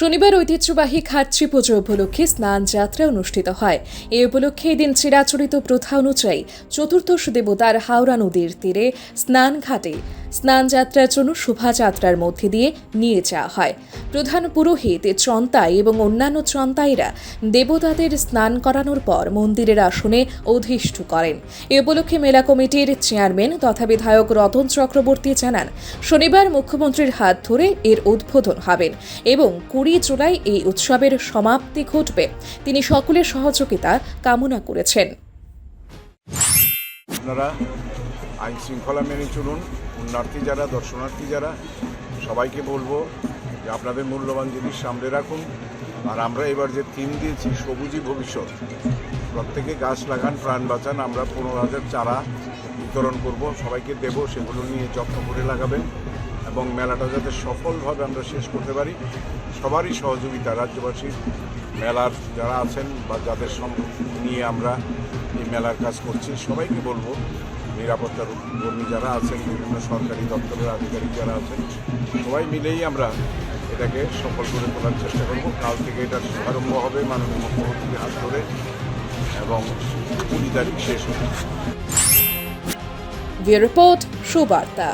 শনিবার ঐতিহ্যবাহী খাটছি পুজো উপলক্ষে স্নান যাত্রা অনুষ্ঠিত হয়। এ উপলক্ষে এদিন চিরাচরিত প্রথা অনুযায়ী চতুর্দশ দেবতার হাওড়া নদীর তীরে স্নান ঘাটে স্নান যাত্রার জন্য শোভাযাত্রার মধ্যে দিয়ে নিয়ে যাওয়া হয়। প্রধান পুরোহিত চন্তাই এবং অন্যান্য চন্তাইরা দেবতাদের স্নান করানোর পর মন্দিরের আসনে অধিষ্ঠ করেন। এ উপলক্ষে মেলা কমিটির চেয়ারম্যান তথা বিধায়ক রতন চক্রবর্তী জানান, শনিবার মুখ্যমন্ত্রীর হাত ধরে এর উদ্বোধন হবেন এবং কুড়ি জুলাই এই উৎসবের সমাপ্তি ঘটবে। তিনি সকলের সহযোগিতা কামনা করেছেন। আপনারা আইন শৃঙ্খলা মেনে চলুন। পুণ্যার্থী যারা, দর্শনার্থী যারা, সবাইকে বলব যে আপনাদের মূল্যবান জিনিস সামনে রাখুন। আর আমরা এবার যে থিম দিয়েছি, সবুজই ভবিষ্যৎ, প্রত্যেকে গাছ লাগান, প্রাণ বাঁচান, আমরা পনেরো হাজার চারা বিতরণ করব, সবাইকে দেব, সেগুলো নিয়ে যত্ন করে লাগাবেন এবং মেলাটা যাতে সফলভাবে আমরা শেষ করতে পারি। সবারই সহযোগিতা, রাজ্যবাসীর মেলার যারা আছেন বা যাদের সম নিয়ে আমরা এই মেলার কাজ করছি, সবাইকে বলব নিরাপত্তার কর্মী যারা আছেন, বিভিন্ন সরকারি দপ্তরের আধিকারিক যারা আছেন, সবাই মিলেই আমরা এটাকে সফল করে তোলার চেষ্টা করব। কাল থেকে এটা শুভারম্ভ হবে মাননীয় মুখ্যমন্ত্রীকে হাত ধরে এবং কুড়ি তারিখ শেষ হবে। রিপোর্ট, সুবার্তা।